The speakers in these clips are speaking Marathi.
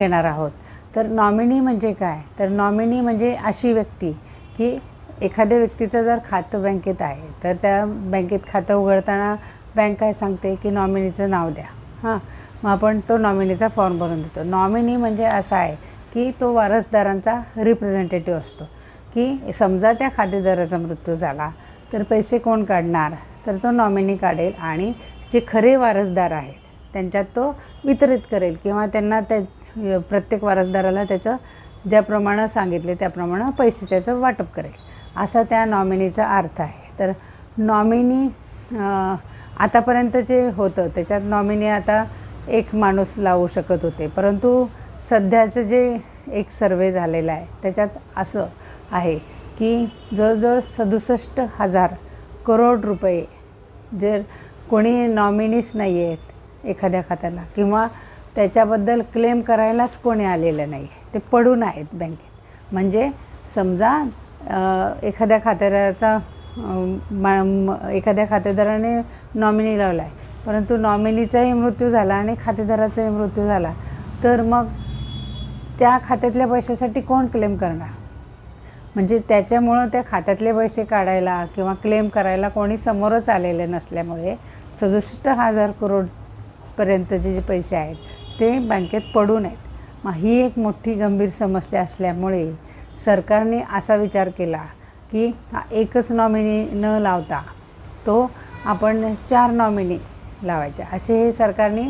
घेणार आहोत. तर नॉमिनी म्हणजे काय? तर नॉमिनी म्हणजे अशी व्यक्ती की एखाद्या व्यक्तीचं जर खातं बँकेत आहे तर त्या बँकेत खातं उघडताना बँक काय सांगते की नॉमिनीचं नाव द्या. हां. मग आपण तो नॉमिनीचा फॉर्म भरून देतो. नॉमिनी म्हणजे असा आहे की तो वारसदारांचा रिप्रेझेंटेटिव्ह असतो. की समजा त्या खातेदाराचा मृत्यू झाला तर पैसे कोण काढणार? तर तो नॉमिनी काढेल आणि जे खरे वारसदार आहेत त्यांच्यात तो वितरित करेल किंवा त्यांना त्या प्रत्येक वारसदाराला त्याचं ज्याप्रमाणे सांगितले त्याप्रमाणे पैसे त्याचं वाटप करेल. असा त्या नॉमिनीचा अर्थ आहे. तर नॉमिनी आतापर्यंत जे होतं त्याच्यात नॉमिनी आता एक माणूस लावू शकत होते. परंतु सध्याचं जे एक सर्वे झालेला आहे त्याच्यात असं आहे की जवळजवळ सदुसष्ट हजार करोड रुपये जर कोणी नॉमिनीच नाही आहेत एखाद्या खात्याला. किंवा त्याच्याबद्दल क्लेम करायलाच कोणी आलेलं नाही. ते पडून आहेत बँकेत. म्हणजे समजा एखाद्या खातेदाराचा मा- एखाद्या खातेदाराने नॉमिनी लावला आहे परंतु नॉमिनीचाही मृत्यू झाला आणि खातेदाराचाही मृत्यू झाला. तर मग त्या खात्यातल्या पैशासाठी कोण क्लेम करणार? म्हणजे त्याच्यामुळं त्या खात्यातले पैसे काढायला किंवा क्लेम करायला कोणी समोरच आलेले नसल्यामुळे सदुसष्ट हजार करोड पर्यंतचे जे पैसे आहेत ते बँकेत पडून आहेत मग ही एक मोठी गंभीर समस्या असल्यामुळे सरकारने असा विचार केला की हा एकच नॉमिनी न लावता तो आपण चार नॉमिनी लावायच्या. असे हे सरकारने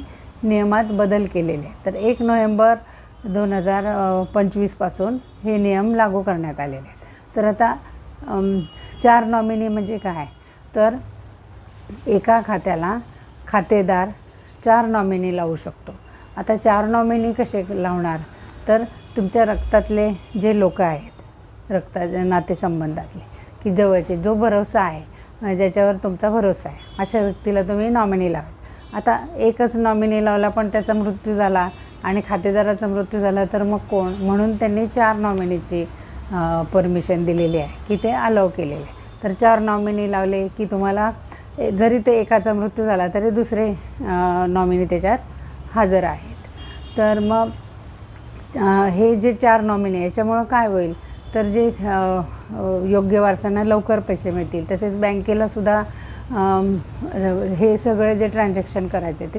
नियमात बदल केलेले तर एक नोव्हेंबर दोन हजार पंचवीसपासून हे नियम लागू करण्यात आलेले आहेत. तर आता चार नॉमिनी म्हणजे काय? तर एका खात्याला खातेदार चार नॉमिनी लावू शकतो. आता चार नॉमिनी कसे लावणार? तर तुमच्या रक्तातले जे लोक आहेत रक्ता नातेसंबंधातले की जवळचे जो भरोसा आहे ज्याच्यावर तुमचा भरोसा आहे अशा व्यक्तीला तुम्ही नॉमिनी लावायचं. आता एकच नॉमिनी लावला पण त्याचा मृत्यू झाला आणि खातेदाराचा मृत्यू झाला तर मग कोण? म्हणून त्यांनी चार नॉमिनीची परमिशन दिलेली आहे की ते अलाव केलेले आहे. तर चार नॉमिनी लावले की तुम्हाला जरी ते एकाचा मृत्यू झाला तरी दुसरे नॉमिनी त्याच्यात हजर आहेत. तर मग हे जे चार नॉमिनी आहे याच्यामुळं काय होईल? तर जे योग्य वारसांना लवकर पैसे मिळतील तसेच बँकेला सुद्धा हे सगळे जे ट्रान्झॅक्शन करायचे ते